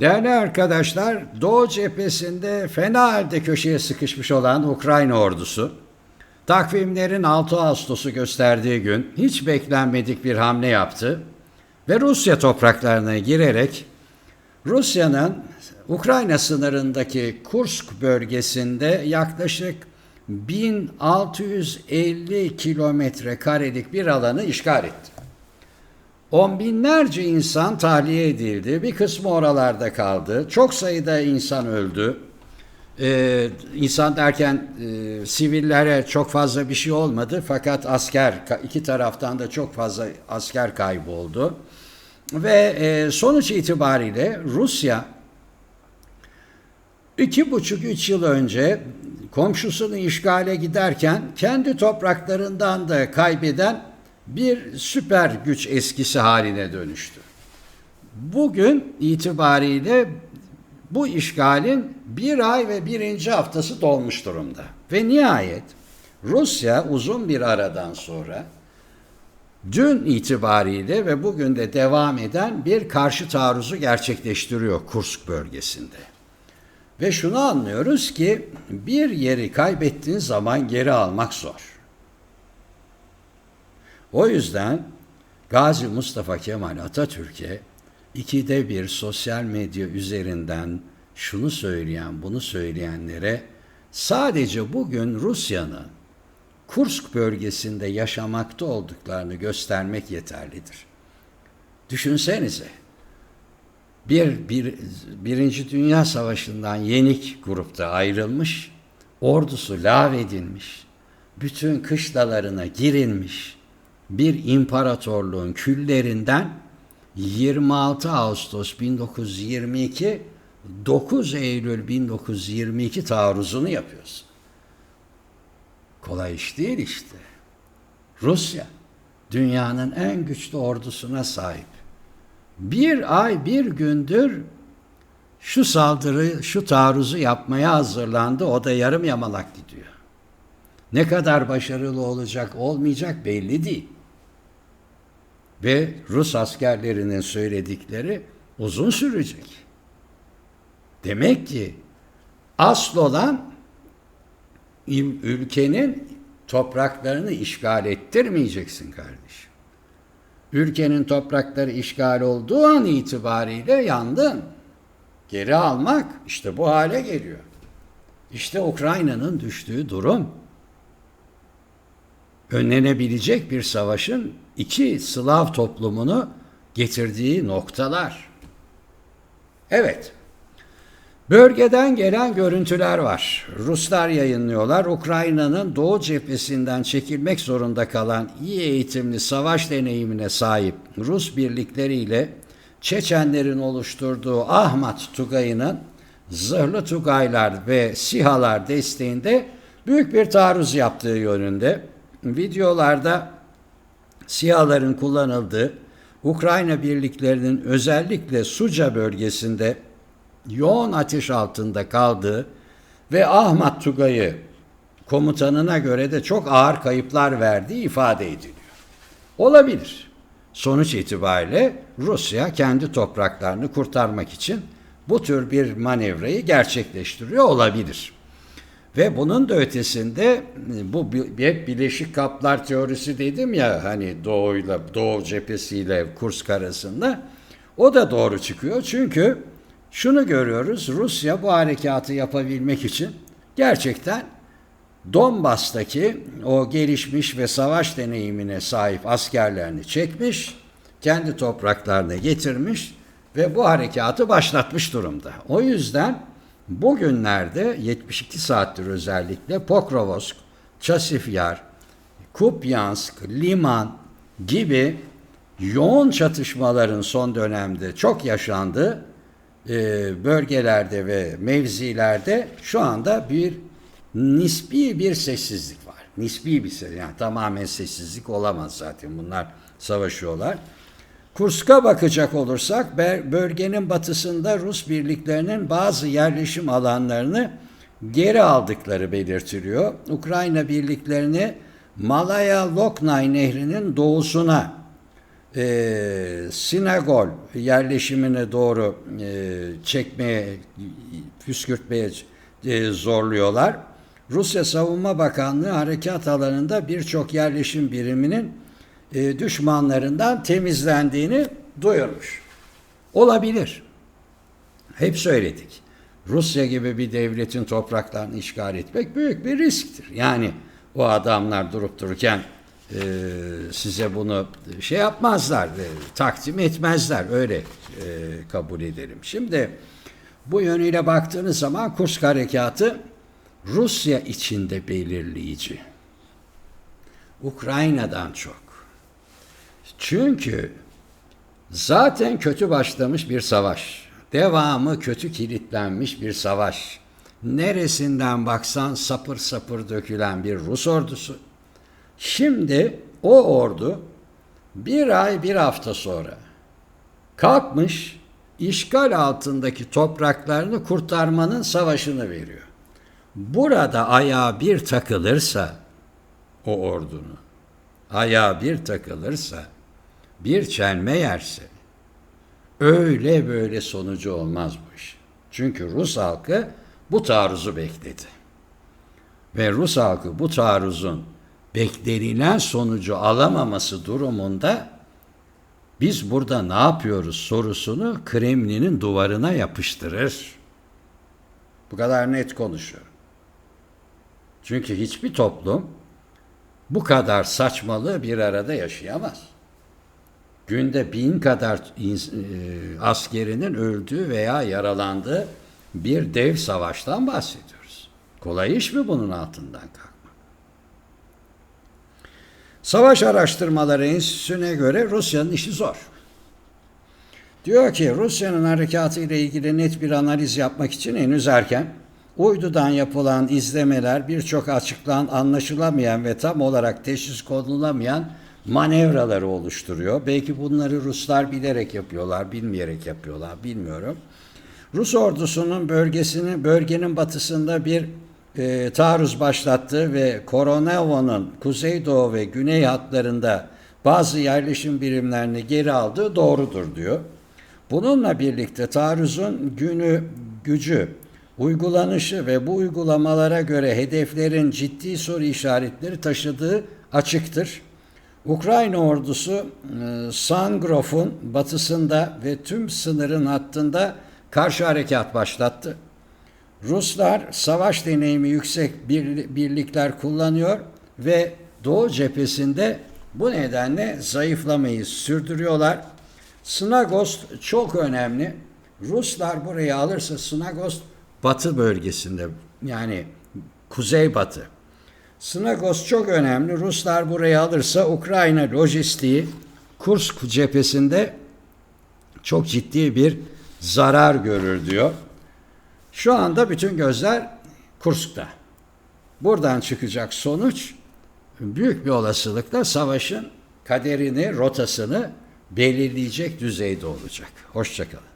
Değerli arkadaşlar, Doğu cephesinde fena halde köşeye sıkışmış olan Ukrayna ordusu, takvimlerin 6 Ağustos'u gösterdiği gün hiç beklenmedik bir hamle yaptı ve Rusya topraklarına girerek Rusya'nın Ukrayna sınırındaki Kursk bölgesinde yaklaşık 1650 kilometre karelik bir alanı işgal etti. On binlerce insan tahliye edildi. Bir kısmı oralarda kaldı. Çok sayıda insan öldü. Ee, insan derken e, sivillere çok fazla bir şey olmadı. Fakat asker, iki taraftan da çok fazla asker kaybı oldu. Ve e, sonuç itibariyle Rusya iki buçuk üç yıl önce komşusunu işgale giderken kendi topraklarından da kaybeden bir süper güç eskisi haline dönüştü. Bugün itibariyle bu işgalin bir ay ve birinci haftası dolmuş durumda. Ve nihayet Rusya uzun bir aradan sonra dün itibariyle ve bugün de devam eden bir karşı taarruzu gerçekleştiriyor Kursk bölgesinde. Ve şunu anlıyoruz ki bir yeri kaybettiğin zaman geri almak zor. O yüzden Gazi Mustafa Kemal Atatürk'e ikide bir sosyal medya üzerinden şunu söyleyen, bunu söyleyenlere sadece bugün Rusya'nın Kursk bölgesinde yaşamakta olduklarını göstermek yeterlidir. Düşünsenize, bir, bir Birinci Dünya Savaşı'ndan yenik grupta ayrılmış, ordusu lağvedilmiş, bütün kışlalarına girilmiş, bir imparatorluğun küllerinden 26 Ağustos 1922 9 Eylül 1922 taarruzunu yapıyorsun. Kolay iş değil işte. Rusya dünyanın en güçlü ordusuna sahip. Bir ay bir gündür şu saldırı, şu taarruzu yapmaya hazırlandı. O da yarım yamalak gidiyor. Ne kadar başarılı olacak, olmayacak belli değil ve Rus askerlerinin söyledikleri uzun sürecek. Demek ki asıl olan ülkenin topraklarını işgal ettirmeyeceksin kardeşim. Ülkenin toprakları işgal olduğu an itibariyle yandın. Geri almak işte bu hale geliyor. İşte Ukrayna'nın düştüğü durum. Önlenebilecek bir savaşın iki Slav toplumunu getirdiği noktalar. Evet. Bölgeden gelen görüntüler var. Ruslar yayınlıyorlar. Ukrayna'nın doğu cephesinden çekilmek zorunda kalan iyi eğitimli savaş deneyimine sahip Rus birlikleriyle Çeçenlerin oluşturduğu Ahmet Tugayı'nın zırhlı Tugaylar ve SİHA'lar desteğinde büyük bir taarruz yaptığı yönünde. Videolarda SİHA'ların kullanıldığı Ukrayna birliklerinin özellikle Suca bölgesinde yoğun ateş altında kaldığı ve Ahmet Tugay'ı komutanına göre de çok ağır kayıplar verdiği ifade ediliyor. Olabilir. Sonuç itibariyle Rusya kendi topraklarını kurtarmak için bu tür bir manevrayı gerçekleştiriyor olabilir. Ve bunun da ötesinde bu hep Birleşik Kaplar teorisi dedim ya hani doğuyla doğu cephesiyle Kursk arasında o da doğru çıkıyor. Çünkü şunu görüyoruz Rusya bu harekatı yapabilmek için gerçekten Donbas'taki o gelişmiş ve savaş deneyimine sahip askerlerini çekmiş, kendi topraklarına getirmiş ve bu harekatı başlatmış durumda. O yüzden Bugünlerde 72 saattir özellikle Pokrovsk, Çasifyar, Kupyansk, Liman gibi yoğun çatışmaların son dönemde çok yaşandığı e, bölgelerde ve mevzilerde şu anda bir nispi bir sessizlik var. Nispi bir sessizlik. Yani tamamen sessizlik olamaz zaten bunlar savaşıyorlar. Kursk'a bakacak olursak bölgenin batısında Rus birliklerinin bazı yerleşim alanlarını geri aldıkları belirtiliyor. Ukrayna birliklerini Malaya Loknay nehrinin doğusuna e, Sinagol yerleşimine doğru e, çekmeye, püskürtmeye e, zorluyorlar. Rusya Savunma Bakanlığı harekat alanında birçok yerleşim biriminin e, düşmanlarından temizlendiğini duyurmuş. Olabilir. Hep söyledik. Rusya gibi bir devletin topraklarını işgal etmek büyük bir risktir. Yani o adamlar durup dururken e, size bunu şey yapmazlar, e, takdim etmezler. Öyle e, kabul edelim. Şimdi bu yönüyle baktığınız zaman Kursk Harekatı Rusya içinde belirleyici. Ukrayna'dan çok. Çünkü zaten kötü başlamış bir savaş. Devamı kötü kilitlenmiş bir savaş. Neresinden baksan sapır sapır dökülen bir Rus ordusu. Şimdi o ordu bir ay bir hafta sonra kalkmış işgal altındaki topraklarını kurtarmanın savaşını veriyor. Burada ayağa bir takılırsa o ordunun ayağa bir takılırsa bir çelme yerse öyle böyle sonucu olmaz bu iş. Çünkü Rus halkı bu taarruzu bekledi. Ve Rus halkı bu taarruzun beklenilen sonucu alamaması durumunda biz burada ne yapıyoruz sorusunu Kremlin'in duvarına yapıştırır. Bu kadar net konuşuyorum. Çünkü hiçbir toplum bu kadar saçmalığı bir arada yaşayamaz. Günde bin kadar e, askerinin öldüğü veya yaralandığı bir dev savaştan bahsediyoruz. Kolay iş mi bunun altından kalkmak? Savaş Araştırmaları Enstitüsü'ne göre Rusya'nın işi zor. Diyor ki Rusya'nın harekatı ile ilgili net bir analiz yapmak için henüz erken. Uydudan yapılan izlemeler birçok açıklan anlaşılamayan ve tam olarak teşhis konulamayan manevraları oluşturuyor. Belki bunları Ruslar bilerek yapıyorlar, bilmeyerek yapıyorlar, bilmiyorum. Rus ordusunun bölgesini bölgenin batısında bir e, taarruz başlattı ve Koronevo'nun kuzeydoğu ve güney hatlarında bazı yerleşim birimlerini geri aldığı doğrudur diyor. Bununla birlikte taarruzun günü gücü, uygulanışı ve bu uygulamalara göre hedeflerin ciddi soru işaretleri taşıdığı açıktır. Ukrayna ordusu e, Sangrov'un batısında ve tüm sınırın hattında karşı harekat başlattı. Ruslar savaş deneyimi yüksek bir- birlikler kullanıyor ve Doğu cephesinde bu nedenle zayıflamayı sürdürüyorlar. Snagost çok önemli. Ruslar burayı alırsa Snagost batı bölgesinde yani kuzeybatı. Snagos çok önemli. Ruslar burayı alırsa Ukrayna lojistiği Kursk cephesinde çok ciddi bir zarar görür diyor. Şu anda bütün gözler Kursk'ta. Buradan çıkacak sonuç büyük bir olasılıkla savaşın kaderini, rotasını belirleyecek düzeyde olacak. Hoşçakalın.